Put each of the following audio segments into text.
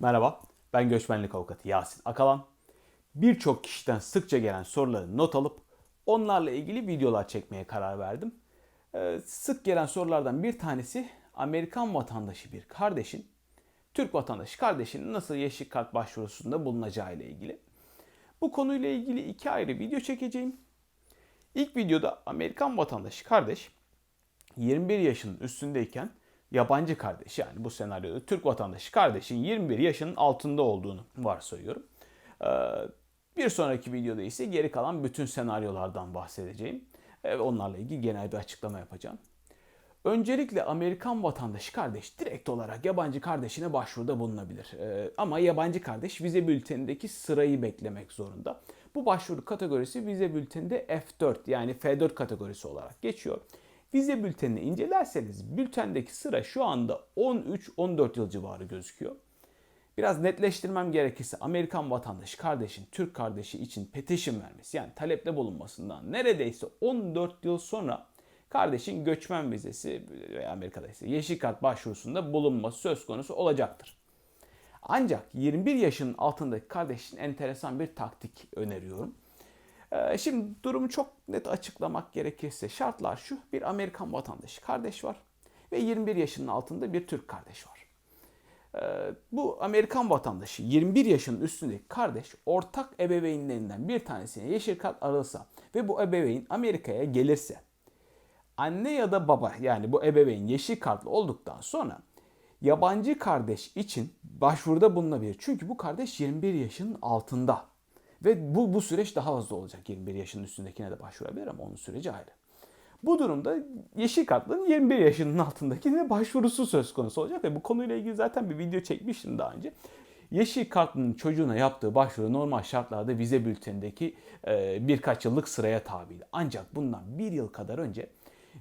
Merhaba, ben göçmenlik avukatı Yasin Akalan. Birçok kişiden sıkça gelen soruları not alıp onlarla ilgili videolar çekmeye karar verdim. Ee, sık gelen sorulardan bir tanesi Amerikan vatandaşı bir kardeşin, Türk vatandaşı kardeşinin nasıl yeşil kart başvurusunda bulunacağı ile ilgili. Bu konuyla ilgili iki ayrı video çekeceğim. İlk videoda Amerikan vatandaşı kardeş 21 yaşının üstündeyken yabancı kardeş yani bu senaryoda Türk vatandaşı kardeşin 21 yaşının altında olduğunu varsayıyorum. Ee, Bir sonraki videoda ise geri kalan bütün senaryolardan bahsedeceğim. Ve onlarla ilgili genel bir açıklama yapacağım. Öncelikle Amerikan vatandaşı kardeş direkt olarak yabancı kardeşine başvuruda bulunabilir. Ee, ama yabancı kardeş vize bültenindeki sırayı beklemek zorunda. Bu başvuru kategorisi vize bülteninde F4 yani F4 kategorisi olarak geçiyor. Vize bültenini incelerseniz bültendeki sıra şu anda 13-14 yıl civarı gözüküyor. Biraz netleştirmem gerekirse Amerikan vatandaşı kardeşin Türk kardeşi için petition vermesi yani talepte bulunmasından neredeyse 14 yıl sonra kardeşin göçmen vizesi veya Amerika'da ise yeşil kart başvurusunda bulunması söz konusu olacaktır. Ancak 21 yaşının altındaki kardeşin enteresan bir taktik öneriyorum. Ee, Şimdi durumu çok net açıklamak gerekirse şartlar şu. Bir Amerikan vatandaşı kardeş var ve 21 yaşının altında bir Türk kardeş var. Ee, Bu Amerikan vatandaşı 21 yaşının üstündeki kardeş ortak ebeveynlerinden bir tanesine yeşil kart arılsa ve bu ebeveyn Amerika'ya gelirse anne ya da baba yani bu ebeveyn yeşil kartlı olduktan sonra yabancı kardeş için başvuruda bulunabilir. Çünkü bu kardeş 21 yaşının altında. Ve bu, bu süreç daha hızlı olacak. 21 yaşının üstündekine de başvurabilir ama onun süreci ayrı. Bu durumda yeşil kartlının 21 yaşının altındakine başvurusu söz konusu olacak ve bu konuyla ilgili zaten bir video çekmiştim daha önce. Yeşil kartlının çocuğuna yaptığı başvuru normal şartlarda vize bültenindeki e, birkaç yıllık sıraya tabiydi. Ancak bundan bir yıl kadar önce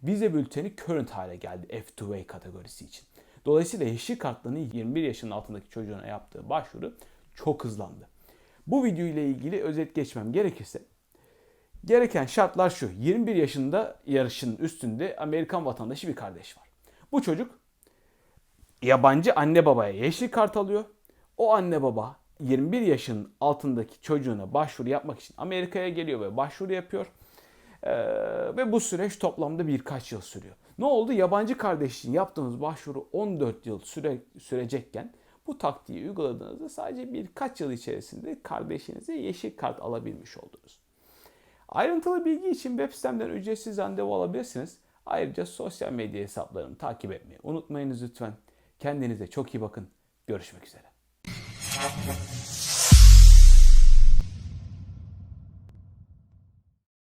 vize bülteni current hale geldi F2A kategorisi için. Dolayısıyla yeşil kartlının 21 yaşının altındaki çocuğuna yaptığı başvuru çok hızlandı. Bu video ile ilgili özet geçmem gerekirse gereken şartlar şu. 21 yaşında yarışın üstünde Amerikan vatandaşı bir kardeş var. Bu çocuk yabancı anne babaya yeşil kart alıyor. O anne baba 21 yaşın altındaki çocuğuna başvuru yapmak için Amerika'ya geliyor ve başvuru yapıyor. Ee, ve bu süreç toplamda birkaç yıl sürüyor. Ne oldu? Yabancı kardeşliğin yaptığınız başvuru 14 yıl süre, sürecekken bu taktiği uyguladığınızda sadece birkaç yıl içerisinde kardeşinize yeşil kart alabilmiş oldunuz. Ayrıntılı bilgi için web sitemden ücretsiz randevu alabilirsiniz. Ayrıca sosyal medya hesaplarımı takip etmeyi unutmayınız lütfen. Kendinize çok iyi bakın. Görüşmek üzere.